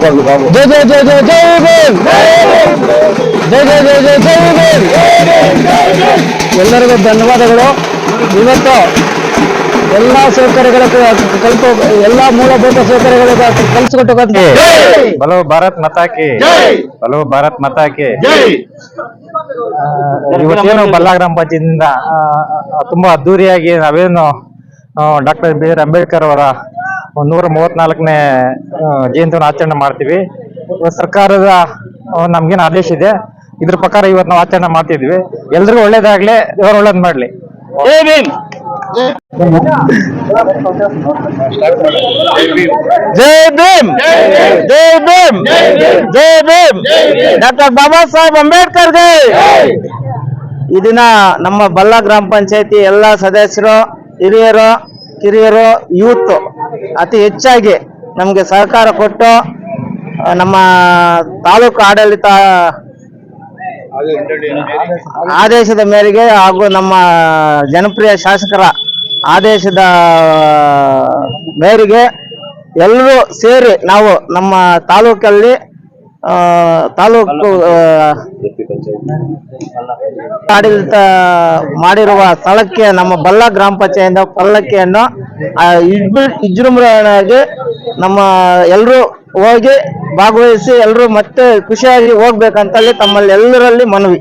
ಭೀಮ್. ಭೀಮ್. ಎಲ್ಲರಿಗೂ ಧನ್ಯವಾದಗಳು. ಇವತ್ತು ಎಲ್ಲ ಸೌಕರ್ಯಗಳ ಕಲ್ಪ ಎಲ್ಲ ಮೂಲಭೂತ ಸೌಕರ್ಯಗಳ ಕಲ್ಸಿಕೊಟ್ಟು ಬಲೋ ಭಾರತ್ ಮತಾಕಿ ಬಲೋ ಭಾರತ್ ಮತಾಕಿ ಇವತ್ತೇನು ಬಲ್ಲಾ ಗ್ರಾಮ ಪಂಚಾಯತಿಯಿಂದ ಆ, ತುಂಬಾ ಅದ್ದೂರಿಯಾಗಿ ನಾವೇನು ಡಾಕ್ಟರ್ ಬಿ ಆರ್ ಅಂಬೇಡ್ಕರ್ ಅವರ ನೂರ ಮೂವತ್ನಾಲ್ಕನೇ ಜಯಂತಿಯನ್ನು ಆಚರಣೆ ಮಾಡ್ತೀವಿ. ಸರ್ಕಾರದ ನಮ್ಗೇನು ಆದೇಶ ಇದೆ. ಇದ್ರ ಪ್ರಕಾರ ಇವತ್ತು ನಾವು ಆಚರಣೆ ಮಾಡ್ತಿದ್ವಿ. ಎಲ್ರಿಗೂ ಒಳ್ಳೇದಾಗ್ಲಿ, ದೇವರು ಒಳ್ಳೇದ್ ಮಾಡ್ಲಿ. ಜೈ ಭೀಮ್! ಜೈ ಭೀಮ್! ಜೈ ಭೀಮ್! ಜೈ ಡಾಕ್ಟರ್ ಬಾಬಾ ಸಾಹೇಬ್ ಅಂಬೇಡ್ಕರ್ ಈ ದಿನ ನಮ್ಮ ಬಲ್ಲ ಗ್ರಾಮ ಪಂಚಾಯತಿ ಎಲ್ಲ ಸದಸ್ಯರು, ಹಿರಿಯರು ಕಿರಿಯರು, ಯೂತ್ ಅತಿ ಹೆಚ್ಚಾಗಿ ನಮಗೆ ಸಹಕಾರ ಕೊಟ್ಟು ನಮ್ಮ ತಾಲೂಕು ಆಡಳಿತ ಆದೇಶದ ಮೇರೆಗೆ ಹಾಗೂ ನಮ್ಮ ಜನಪ್ರಿಯ ಶಾಸಕರ ಆದೇಶದ ಮೇರೆಗೆ ಎಲ್ಲರೂ ಸೇರಿ ನಾವು ನಮ್ಮ ತಾಲೂಕಲ್ಲಿ ತಾಲೂಕು ಆಡಳಿತ ಮಾಡಿರುವ ಸ್ಥಳಕ್ಕೆ ನಮ್ಮ ಬಲ್ಲ ಗ್ರಾಮ ಪಂಚಾಯತ್ ಪಲ್ಲಕ್ಕಿಯನ್ನು ವಿಜೃಂಭಣೆಯಾಗಿ ನಮ್ಮ ಎಲ್ಲರೂ ಹೋಗಿ ಭಾಗವಹಿಸಿ ಎಲ್ಲರೂ ಮತ್ತೆ ಖುಷಿಯಾಗಿ ಹೋಗ್ಬೇಕಂತಲ್ಲಿ ತಮ್ಮಲ್ಲಿ ಎಲ್ಲರಲ್ಲಿ ಮನವಿ.